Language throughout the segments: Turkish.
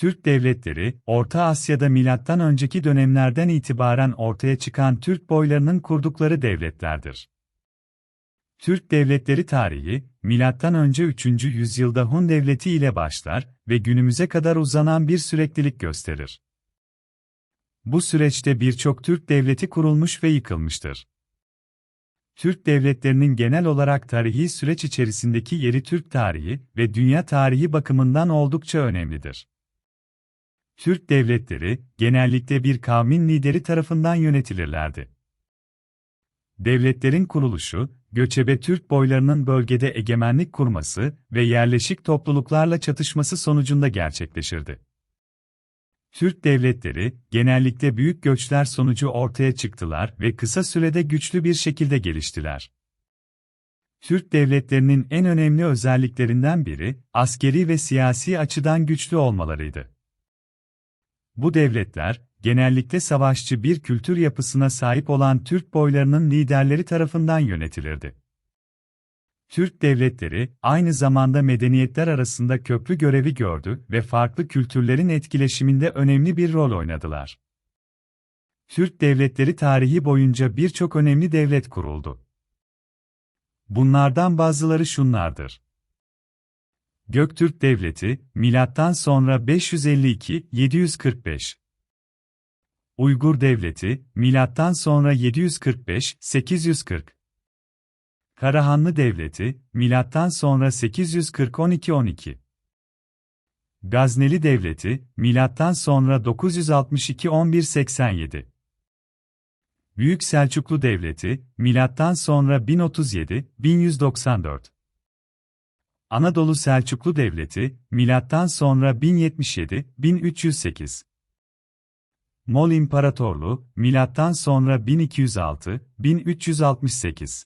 Türk devletleri, Orta Asya'da milattan önceki dönemlerden itibaren ortaya çıkan Türk boylarının kurdukları devletlerdir. Türk devletleri tarihi, milattan önce 3. yüzyılda Hun devleti ile başlar ve günümüze kadar uzanan bir süreklilik gösterir. Bu süreçte birçok Türk devleti kurulmuş ve yıkılmıştır. Türk devletlerinin genel olarak tarihi süreç içerisindeki yeri Türk tarihi ve dünya tarihi bakımından oldukça önemlidir. Türk devletleri, genellikle bir kavmin lideri tarafından yönetilirlerdi. Devletlerin kuruluşu, göçebe Türk boylarının bölgede egemenlik kurması ve yerleşik topluluklarla çatışması sonucunda gerçekleşirdi. Türk devletleri, genellikle büyük göçler sonucu ortaya çıktılar ve kısa sürede güçlü bir şekilde geliştiler. Türk devletlerinin en önemli özelliklerinden biri, askeri ve siyasi açıdan güçlü olmalarıydı. Bu devletler, genellikle savaşçı bir kültür yapısına sahip olan Türk boylarının liderleri tarafından yönetilirdi. Türk devletleri, aynı zamanda medeniyetler arasında köprü görevi gördü ve farklı kültürlerin etkileşiminde önemli bir rol oynadılar. Türk devletleri tarihi boyunca birçok önemli devlet kuruldu. Bunlardan bazıları şunlardır. Göktürk Devleti, milattan sonra 552-745. Uygur Devleti, milattan sonra 745-840. Karahanlı Devleti, milattan sonra 840-12-12. Gazneli Devleti, milattan sonra 962-1187. Büyük Selçuklu Devleti, milattan sonra 1037-1194. Anadolu Selçuklu Devleti, milattan sonra 1077-1308. Mol İmparatorluğu, milattan sonra 1206-1368.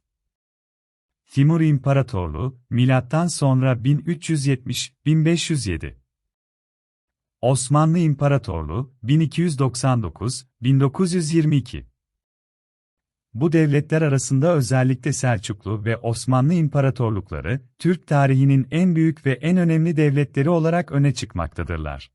Timur İmparatorluğu, milattan sonra 1370-1507. Osmanlı İmparatorluğu, 1299-1922. Bu devletler arasında özellikle Selçuklu ve Osmanlı İmparatorlukları, Türk tarihinin en büyük ve en önemli devletleri olarak öne çıkmaktadırlar.